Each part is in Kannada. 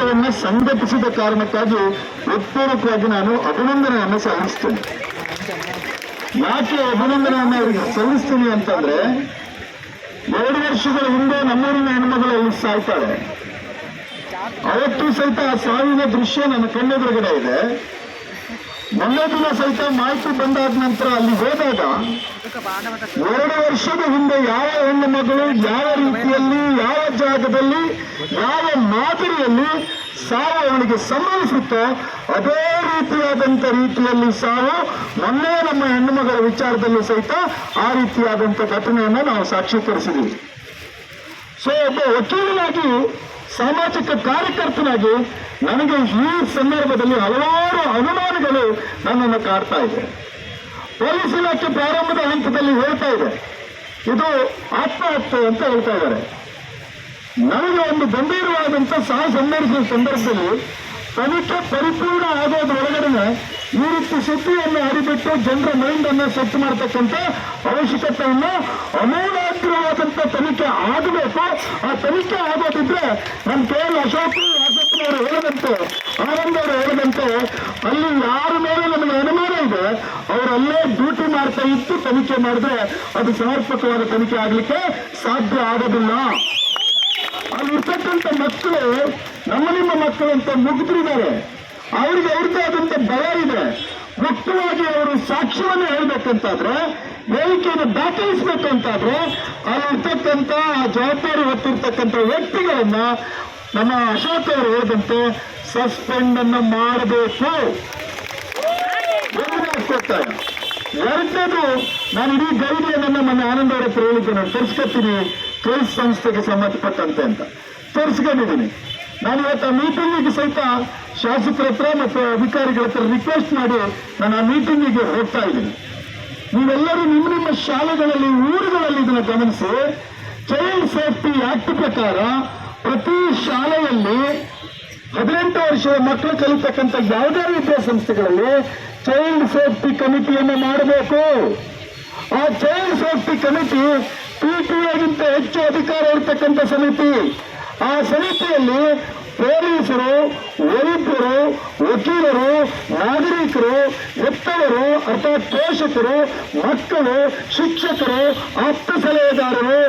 ಹೋರಾಟವನ್ನು ಸಂಘಟಿಸಿದ ಕಾರಣಕ್ಕಾಗಿ ಉತ್ಪೂರ್ವಕವಾಗಿ ನಾನು ಅಭಿನಂದನೆಯನ್ನು ಸಲ್ಲಿಸ್ತೇನೆ. ಯಾಕೆ ಅಭಿನಂದನೆಯನ್ನು ಅವರಿಗೆ ಸಲ್ಲಿಸ್ತೀನಿ ಅಂತಂದ್ರೆ, ಎರಡು ವರ್ಷಗಳ ಹಿಂದೆ ನಮ್ಮೂರಿನ ಹೆಣ್ಮಗಳು ಅಲ್ಲಿ ಸಾಯ್ತಾಳೆ. ಅವತ್ತು ಸಹಿತ ಆ ಸಾವಿನ ದೃಶ್ಯ ನನ್ನ ಕಣ್ಣೆದುರುಗಡೆ ಇದೆ. ದಿನ ಸಹಿತ ಮಾಹಿತಿ ಬಂದಾದ ನಂತರ ಅಲ್ಲಿ ಹೋದಾಗ ಎರಡು ವರ್ಷದ ಹಿಂದೆ ಯಾವ ಹೆಣ್ಣು ಮಗಳು ಯಾವ ರೀತಿಯಲ್ಲಿ, ಯಾವ ಜಾಗದಲ್ಲಿ, ಯಾವ ಮಾದರಿಯಲ್ಲಿ ಸಾವು ಅವನಿಗೆ ಸಂಭವಿಸುತ್ತೋ ಅದೇ ರೀತಿಯಾದಂಥ ರೀತಿಯಲ್ಲಿ ಸಾವು ಮೊನ್ನೆ ನಮ್ಮ ಹೆಣ್ಣು ಮಗಳ ವಿಚಾರದಲ್ಲೂ ಸಹಿತ ಆ ರೀತಿಯಾದಂಥ ಘಟನೆಯನ್ನು ನಾವು ಸಾಕ್ಷೀಕರಿಸಿದ್ದೀವಿ ಸೊ ಒಬ್ಬ ವಕೀಲನಾಗಿ ಸಾಮಾಜಿಕ ಕಾರ್ಯಕರ್ತನಾಗಿ ನನಗೆ ಈ ಸಂದರ್ಭದಲ್ಲಿ ಹಲವಾರು ಅನುಮಾನಗಳು ನನ್ನನ್ನು ಕಾಡ್ತಾ ಇದೆ. ಪೊಲೀಸ್ ಇಲಾಖೆ ಪ್ರಾರಂಭದ ಹಂತದಲ್ಲಿ ಹೇಳ್ತಾ ಇದೆ. ಇದು ಆತ್ಮಹತ್ಯೆ ಅಂತ ಹೇಳ್ತಾ ಇದ್ದಾರೆ. ನನಗೆ ಒಂದು ಗಂಭೀರವಾದಂಥ ಸಹ ಸಂದರ್ಭದ ಸಂದರ್ಭದಲ್ಲಿ ತನಿಖೆ ಪರಿಪೂರ್ಣ ಆಗೋದ್ರೊಳಗಡೆ ಈ ರೀತಿ ಸುದ್ದಿಯನ್ನು ಹರಿಬಿಟ್ಟು ಜನರ ಮೈಂಡ್ ಅನ್ನ ಸೆಟ್ ಮಾಡತಕ್ಕಂತ ಅವಶ್ಯಕತೆಯನ್ನು ಅಮೂಲಾಗ್ರವಾದಂಥ ತನಿಖೆ ಆಗಬೇಕು. ಆ ತನಿಖೆ ಆಗೋದಿದ್ರೆ ನಮ್ಮ ಕೆ ಎಲ್ ಅಶೋಕ್ ಅಶೋಕ್ನವರು ಹೇಳದಂತೆ, ಆನಂದ್ ಅವರು ಹೇಳದಂತೆ, ಅಲ್ಲಿ ಯಾರ ಮೇಲೆ ನಮಗೆ ಅನುಮಾನ ಇದೆ, ಅವರಲ್ಲೇ ಡ್ಯೂಟಿ ಮಾಡ್ತಾ ಇತ್ತು ತನಿಖೆ ಮಾಡಿದ್ರೆ ಅದು ಸಮರ್ಪಕವಾದ ತನಿಖೆ ಆಗಲಿಕ್ಕೆ ಸಾಧ್ಯ ಆಗೋದಿಲ್ಲ. ಅಲ್ಲಿರ್ತಕ್ಕಂಥ ಮಕ್ಕಳು, ನಮ್ಮ ನಿಮ್ಮ ಮಕ್ಕಳು ಅಂತ ಮುಗಿದ್ರಿದ್ದಾರೆ. ಅವ್ರಿಗೆ ಅವ್ರದ್ದೇ ಆದಂತ ಭಯ ಇದೆ. ಮುಕ್ತವಾಗಿ ಅವರು ಸಾಕ್ಷ್ಯವನ್ನು ಹೇಳ್ಬೇಕಂತಾದ್ರೆ, ಹೇಳಿಕೆಯನ್ನು ದಾಖಲಿಸಬೇಕು ಅಂತಾದ್ರೆ ಅಲ್ಲಿರ್ತಕ್ಕಂಥ ಆ ಜವಾಬ್ದಾರಿ ಹೊತ್ತಿರ್ತಕ್ಕಂಥ ವ್ಯಕ್ತಿಗಳನ್ನ ನಮ್ಮ ಅಶೋಕ್ ಅವರು ಹೇಳಿದಂತೆ ಸಸ್ಪೆಂಡ್ ಅನ್ನು ಮಾಡಬೇಕು. ಎರಡನೇದು, ನಾನು ಇಡೀ ಗೈರಿಯ ನನ್ನ ಆನಂದ ಅವರ ಹತ್ರ ಹೇಳಿದ್ದೆ ನಾನು ತರಿಸ್ಕೊತೀನಿ ಕ್ರೈಸ್ ಸಂಸ್ಥೆಗೆ ಸಂಬಂಧಪಟ್ಟಂತೆ ಅಂತ. ತರಿಸ್ಕೊಂಡಿದ್ದೀನಿ. ನಾನು ಇವತ್ತು ಆ ಮೀಟಿಂಗಿಗೆ ಸಹಿತ ಶಾಸಕರ ಹತ್ರ ಮತ್ತು ಅಧಿಕಾರಿಗಳ ಹತ್ರ ರಿಕ್ವೆಸ್ಟ್ ಮಾಡಿ ನಾನು ಆ ಮೀಟಿಂಗಿಗೆ ಹೋಗ್ತಾ ಇದ್ದೀನಿ. ನೀವೆಲ್ಲರೂ ನಿಮ್ಮ ನಿಮ್ಮ ಶಾಲೆಗಳಲ್ಲಿ, ಊರುಗಳಲ್ಲಿ ಇದನ್ನು ಗಮನಿಸಿ. ಚೈಲ್ಡ್ ಸೇಫ್ಟಿ ಆಕ್ಟ್ ಪ್ರಕಾರ ಪ್ರತಿ ಶಾಲೆಯಲ್ಲಿ ಹದಿನೆಂಟು ವರ್ಷದ ಮಕ್ಕಳು ಕಲಿತಕ್ಕಂಥ ಯಾವುದೇ ವಿದ್ಯಾಸಂಸ್ಥೆಗಳಲ್ಲಿ ಚೈಲ್ಡ್ ಸೇಫ್ಟಿ ಕಮಿಟಿಯನ್ನು ಮಾಡಬೇಕು. ಆ ಚೈಲ್ಡ್ ಸೇಫ್ಟಿ ಕಮಿಟಿ ಪಿಟಿಎಗಿಂತ ಹೆಚ್ಚು ಅಧಿಕಾರ ಇರತಕ್ಕಂಥ ಸಮಿತಿ. ಆ ಸಮಿತಿಯಲ್ಲಿ ಪೊಲೀಸರು ವೈದ್ಯರು ವಕೀಲರು ನಾಗರಿಕರು ಹೆತ್ತವರು ಅರ್ಥಾತ್ ಪೋಷಕರು ಮಕ್ಕಳು ಶಿಕ್ಷಕರು ಆಪ್ತ ಸಲಹೆಗಾರರು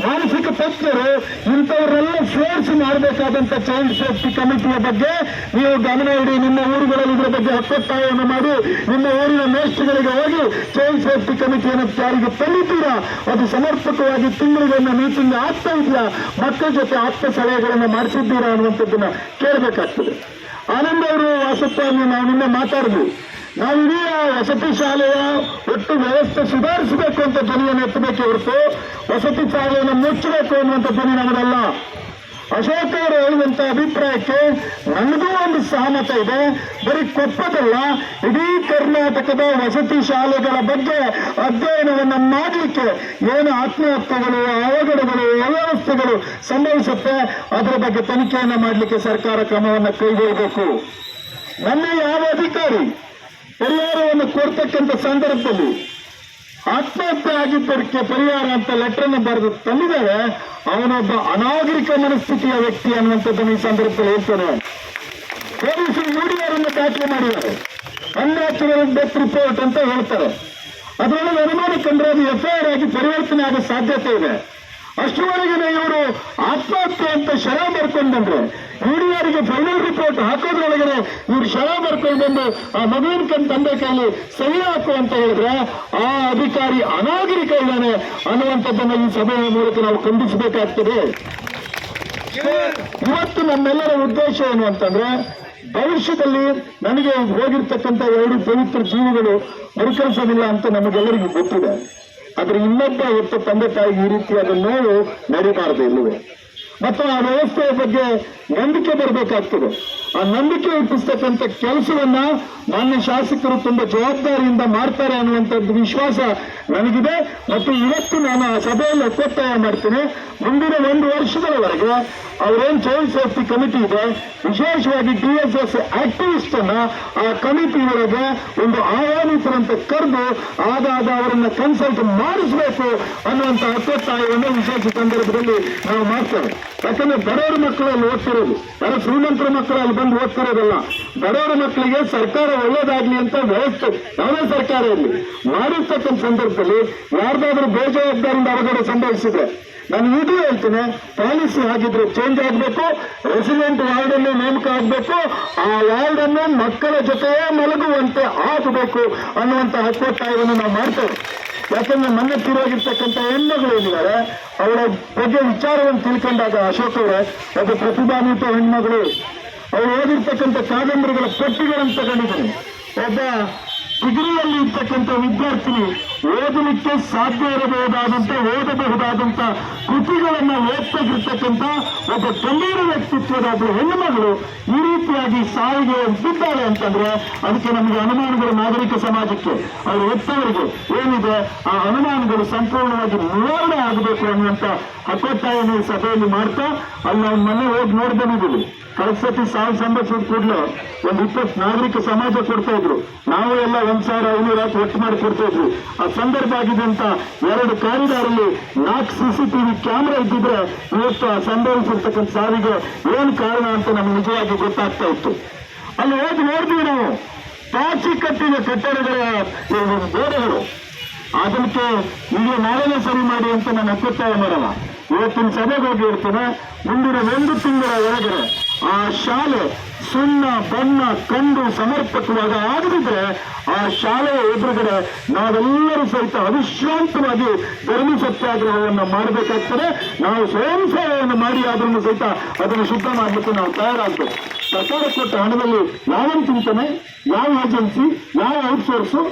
ಮಾನಸಿಕ ತಜ್ಞರು ಇಂಥವರೆಲ್ಲ ಸೇರಿಸಿ ಮಾಡಬೇಕಾದಂತ ಚೈಲ್ಡ್ ಸೇಫ್ಟಿ ಕಮಿಟಿಯ ಬಗ್ಗೆ ನೀವು ಗಮನ ಇಡಿ, ನಿಮ್ಮ ಊರುಗಳಲ್ಲಿ ಇದರ ಬಗ್ಗೆ ಹಕ್ಕೊತ್ತಾಯವನ್ನು ಮಾಡಿ, ನಿಮ್ಮ ಊರಿನ ಮೇಷ್ಟ್ರುಗಳಿಗೆ ಹೋಗಿ ಚೈಲ್ಡ್ ಸೇಫ್ಟಿ ಕಮಿಟಿಯನ್ನು ಜಾರಿಗೆ ತಂದಿದ್ದೀರಾ ಅದು ಸಮರ್ಪಕವಾಗಿ ತಿಂಗಳಿಗೊಮ್ಮೆ ಮೀಟಿಂಗ್ ಆಗ್ತಾ ಇದೆಯಾ? ಮಕ್ಕಳ ಜೊತೆ ಆಪ್ತ ಸಲಹೆಗಳನ್ನು ಮಾಡಿಸಿದ್ದೀರಾ ಅನ್ನುವಂಥದ್ದನ್ನು ಕೇಳಬೇಕಾಗ್ತದೆ. ಆನಂದ ಅವರು ವಾಸಪ್ಪ, ನಾವು ನಿನ್ನೆ ಮಾತಾಡಿದ್ವಿ ಇಡೀ ವಸತಿ ಶಾಲೆಯ ಒಟ್ಟು ವ್ಯವಸ್ಥೆ ಸುಧಾರಿಸಬೇಕು ಅಂತ ಧ್ವನಿಯನ್ನು ಎತ್ತಬೇಕು ಹೊರತು ವಸತಿ ಶಾಲೆಯನ್ನು ಮುಚ್ಚಬೇಕು ಅನ್ನುವಂಥ ಧ್ವನಿ ನಮ್ಮದಲ್ಲ ಅಶೋಕ ಅವರು ಹೇಳಿದಂತ ಅಭಿಪ್ರಾಯಕ್ಕೆ ನನಗೂ ಒಂದು ಸಹಮತ ಇದೆ. ಬರೀ ಕೊಪ್ಪದಲ್ಲ, ಇಡೀ ಕರ್ನಾಟಕದ ವಸತಿ ಶಾಲೆಗಳ ಬಗ್ಗೆ ಅಧ್ಯಯನವನ್ನು ಮಾಡಲಿಕ್ಕೆ ಏನು ಆತ್ಮಹತ್ಯೆಗಳು, ಅವಘಡಗಳು, ಅವ್ಯವಸ್ಥೆಗಳು ಸಂಭವಿಸುತ್ತೆ, ಅದರ ಬಗ್ಗೆ ತನಿಖೆಯನ್ನು ಮಾಡಲಿಕ್ಕೆ ಸರ್ಕಾರ ಕ್ರಮವನ್ನು ಕೈಗೊಳ್ಳಬೇಕು. ನನ್ನ ಯಾವ ಅಧಿಕಾರಿ ಪರಿಹಾರವನ್ನು ಕೊಡ್ತಕ್ಕಂಥ ಸಂದರ್ಭದಲ್ಲಿ ಆತ್ಮಹತ್ಯೆ ಆಗಿದ್ದಕ್ಕೆ ಪರಿಹಾರ ಅಂತ ಲೆಟರ್ ಅನ್ನು ಬರೆದು ತಂದಿದ್ದಾರೆ. ಅವನೊಬ್ಬ ಅನಾಗರಿಕ ಮನಸ್ಥಿತಿಯ ವ್ಯಕ್ತಿ ಅನ್ನುವಂಥದ್ದನ್ನು ಈ ಸಂದರ್ಭದಲ್ಲಿ ಹೇಳ್ತಾನೆ. ಪೊಲೀಸರು ಯೂಡಿಆರನ್ನು ದಾಖಲೆ ಮಾಡಿದ್ದಾರೆ. ಅನ್ಯಾಚುರಲ್ ಡೆತ್ ರಿಪೋರ್ಟ್ ಅಂತ ಹೇಳ್ತಾರೆ. ಅದರೊಳಗೆ ಅನುಮಾನ ಕಂಡ್ರೆ ಅದು ಎಫ್ಐಆರ್ ಆಗಿ ಪರಿವರ್ತನೆ ಆಗೋ ಸಾಧ್ಯತೆ ಇದೆ. ಅಷ್ಟರವರೆಗೆ ಇವರು ಆತ್ಮಹತ್ಯೆ ಅಂತ ಶರ ಬರ್ಕೊಂಡು ಯೂಡಿಆರ್ಗೆ ಫೈನಲ್ ರಿಪೋರ್ಟ್ ಹಾಕೋದ್ರೊಳಗಡೆ ಇವ್ರು ಶರ ಬರ್ಕೊಂಡು ಬಂದು ಆ ಮಗುವಿನ ಕಣ್ ತಂದೆ ಕೈಲಿ ಸಹಿ ಹಾಕು ಅಂತ ಹೇಳಿದ್ರೆ ಆ ಅಧಿಕಾರಿ ಅನಾಗರಿಕ ಇದ್ದಾನೆ ಅನ್ನುವಂಥದ್ದನ್ನು ಈ ಸಭೆಯ ಮೂಲಕ ನಾವು ಖಂಡಿಸಬೇಕಾಗ್ತದೆ. ಇವತ್ತು ನಮ್ಮೆಲ್ಲರ ಉದ್ದೇಶ ಏನು ಅಂತಂದ್ರೆ ಭವಿಷ್ಯದಲ್ಲಿ ನನಗೆ ಹೋಗಿರ್ತಕ್ಕಂಥ ಎರಡು ಪವಿತ್ರ ಜೀವಿಗಳು ಮರುಕಳಿಸೋದಿಲ್ಲ ಅಂತ ನಮಗೆಲ್ಲರಿಗೂ ಗೊತ್ತಿದೆ. ಆದ್ರೆ ಇನ್ನೊಬ್ಬ ಹೊತ್ತು ತಂದೆ ತಾಯಿಗೆ ಈ ರೀತಿಯಾದ ನೋವು ನಡೀಬಾರದು ಇಲ್ಲವೇ? ಮತ್ತು ಆ ವ್ಯವಸ್ಥೆಯ ಬಗ್ಗೆ ನಂಬಿಕೆ ಬರಬೇಕಾಗ್ತದೆ. ಆ ನಂಬಿಕೆ ಹುಟ್ಟಿಸ್ತಕ್ಕಂಥ ಕೆಲಸವನ್ನ ಮಾನ್ಯ ಶಾಸಕರು ತುಂಬಾ ಜವಾಬ್ದಾರಿಯಿಂದ ಮಾಡ್ತಾರೆ ಅನ್ನುವಂಥದ್ದು ವಿಶ್ವಾಸ ನನಗಿದೆ. ಮತ್ತು ಇವತ್ತು ನಾನು ಆ ಸಭೆಯಲ್ಲಿ ಒತ್ತಾಯ ಮಾಡ್ತೀನಿ. ಮುಂದಿನ ಒಂದು ವರ್ಷದವರೆಗೆ ಅವರೇನ್ ಚೈಲ್ಡ್ ಸೇಫ್ಟಿ ಕಮಿಟಿ ಇದೆ, ವಿಶೇಷವಾಗಿ ಡಿ ಎಸ್ ಎಸ್ ಆಕ್ಟಿವಿಸ್ಟ್ ಅನ್ನ ಆ ಕಮಿಟಿ ಒಳಗೆ ಒಂದು ಆಹ್ವಾನಿತರಂತೆ ಕರೆದು ಆಗಾಗ ಅವರನ್ನ ಕನ್ಸಲ್ಟ್ ಮಾಡಿಸಬೇಕು ಅನ್ನುವಂಥ ಒತ್ತಾಯವನ್ನು ವಿಶೇಷ ಸಂದರ್ಭದಲ್ಲಿ ನಾವು ಮಾಡ್ತೇವೆ. ಯಾಕಂದ್ರೆ ಬಡವರ ಮಕ್ಕಳಲ್ಲಿ ಓದ್ತಿರೋದು. ಯಾರು ಶ್ರೀಮಂತರ ಮಕ್ಕಳು ಅಲ್ಲಿ ಬಂದು ಓದ್ತಿರೋದಲ್ಲ. ಬಡವರ ಮಕ್ಕಳಿಗೆ ಸರ್ಕಾರ ಒಳ್ಳೇದಾಗ್ಲಿ ಅಂತ ವ್ಯವಸ್ಥೆ ಯಾವುದೇ ಸರ್ಕಾರ ಇರಲಿ. ಮಾಡಿರ್ತಕ್ಕಂಥ ಸಂದರ್ಭದಲ್ಲಿ ಯಾರ್ದಾದ್ರೂ ಬೇಜವಾಬ್ದಾರಿಯಿಂದ ಅವಘಡ ಸಂಭವಿಸಿದ್ರೆ ನಾನು ಈಗಲೂ ಹೇಳ್ತೇನೆ ಪಾಲಿಸಿ ಹಾಗಿದ್ರೆ ಚೇಂಜ್ ಆಗಬೇಕು ರೆಸಿಡೆಂಟ್ ವಾರ್ಡ್ ಅನ್ನು ನೇಮಕ ಆಗಬೇಕು, ಆ ವಾರ್ಡ್ ಅನ್ನು ಮಕ್ಕಳ ಜೊತೆಯೇ ಮಲಗುವಂತೆ ಆಗಬೇಕು ಅನ್ನುವಂತ ಹಕ್ಕೊತ್ತಾಯವನ್ನು ನಾವು ಮಾಡ್ತೇವೆ. ಯಾಕಂದ್ರೆ ನನ್ನ ತೀರೋಗಿರ್ತಕ್ಕಂಥ ಹೆಣ್ಣುಗಳು ಏನಿದ್ದಾರೆ, ಅವರ ಬಗ್ಗೆ ವಿಚಾರವನ್ನು ತಿಳ್ಕೊಂಡಾಗ ಅಶೋಕ್ ಅವರ, ಒಬ್ಬ ಪ್ರತಿಭಾನ್ವಿತ ಹೆಣ್ಮಗಳು ಅವರು ಓದಿರ್ತಕ್ಕಂಥ ಕಾದಂಬರಿಗಳ ಪಟ್ಟಿಗಳನ್ನು ತಗೊಂಡಿದ್ದೀನಿ ಒಬ್ಬ ಡಿಗ್ರಿಯಲ್ಲಿ ಇರ್ತಕ್ಕಂಥ ವಿದ್ಯಾರ್ಥಿನಿ ಓದಲಿಕ್ಕೆ ಸಾಧ್ಯ ಇರಬಹುದಾದಂಥ ಓದಬಹುದಾದಂಥ ಕೃತಿಗಳನ್ನು ಓದ್ತಾಗಿರ್ತಕ್ಕಂಥ ಒಬ್ಬ ಗಂಭೀರ ವ್ಯಕ್ತಿತ್ವದ ಒಬ್ಬ ಹೆಣ್ಣುಮಗಳು ಈ ರೀತಿಯಾಗಿ ಸಾವಿಗೆ ಒಪ್ಪಿದ್ದಾಳೆ ಅಂತಂದ್ರೆ ಅದಕ್ಕೆ ನಮಗೆ ಅನುಮಾನಗಳು ನಾಗರಿಕ ಸಮಾಜಕ್ಕೆ, ಅವರು ಹೆತ್ತವರಿಗೆ ಏನಿದೆ, ಆ ಅನುಮಾನಗಳು ಸಂಪೂರ್ಣವಾಗಿ ನಿವಾರಣೆ ಆಗಬೇಕು ಅನ್ನುವಂಥ ಹಕ್ಕೊತ್ತಾಯನ ಈ ಸಭೆಯಲ್ಲಿ ಮಾಡ್ತಾ, ಅಲ್ಲಿ ನಾವು ಮನೆ ಹೋಗಿ ನೋಡಿ ಬಂದಿದ್ದೀವಿ. ಸಾವು ಸಂಭವಿಸಿದ ಕೂಡಲೇ, ಒಂದು ಇಪ್ಪತ್ತು ನಾಗರಿಕ ಸಮಾಜ ಕೊಡ್ತಾ ಇದ್ರು. ನಾವು ಎಲ್ಲ ಒಂದ್ ಸಾವಿರ ರಾತ್ರಿ ಒಟ್ಟು ಮಾಡಿ ಕೊಡ್ತಾ ಆ ಸಂದರ್ಭ ಆಗಿದ್ದಂತ ಎರಡು ಕಾರಿಡಾರಲ್ಲಿ ನಾಲ್ಕು ಸಿ ಟಿವಿ ಕ್ಯಾಮ್ರಾ ಇದ್ದಿದ್ರೆ ಇವತ್ತು ಆ ಸಂಭವಿಸಿರ್ತಕ್ಕಂಥ ಸಾವಿಗೆ ಏನು ಕಾರಣ ಅಂತ ನಮ್ಗೆ ನಿಜವಾಗಿ ಗೊತ್ತಾಗ್ತಾ ಇತ್ತು. ಅಲ್ಲಿ ಹೋಗಿ ನೋಡಿದ್ವಿ ನಾವು. ಪಾಚಿ ಕಟ್ಟಿದ ಕಟ್ಟಡಗಳ ಗೋಡೆಗಳು. ಅದಕ್ಕೆ ಈಗ ನಾಳೆನೇ ಸರಿ ಮಾಡಿ ಅಂತ ನಾನು ಒತ್ತಾಯ ಮಾಡಲ್ಲ. ಇವತ್ತಿನ ಸಭೆಗೆ ಹೋಗಿ ಇರ್ತೇನೆ ಮುಂದಿನ ಒಂದು ತಿಂಗಳ ಒಳಗಡೆ ಆ ಶಾಲೆ ಸುಣ್ಣ ಬಣ್ಣ ಕಂಡು ಸಮರ್ಪಕವಾಗ ಆಗದಿದ್ರೆ ಆ ಶಾಲೆಯ ಎದುರುಗಡೆ ನಾವೆಲ್ಲರೂ ಸಹಿತ ಅವಿಶ್ರಾಂತವಾಗಿ ಧರ್ಮ ಸತ್ಯಾಗ್ರಹವನ್ನು ಮಾಡಬೇಕಾಗ್ತದೆ. ನಾವು ಸ್ವಯಂ ಸೇವೆಯನ್ನು ಮಾಡಿ ಆದ್ರೂ ಸಹಿತ ಅದನ್ನು ಶುದ್ಧ ಮಾಡಲಿಕ್ಕೆ ನಾವು ತಯಾರಾಗ್ತದೆ ಸರ್ಕಾರ ಕೊಟ್ಟ ಹಣದಲ್ಲಿ ಯಾವ ಚಿಂತನೆ, ಯಾವ ಏಜೆನ್ಸಿ ಯಾವ ಔಟ್ಸೋರ್ಸು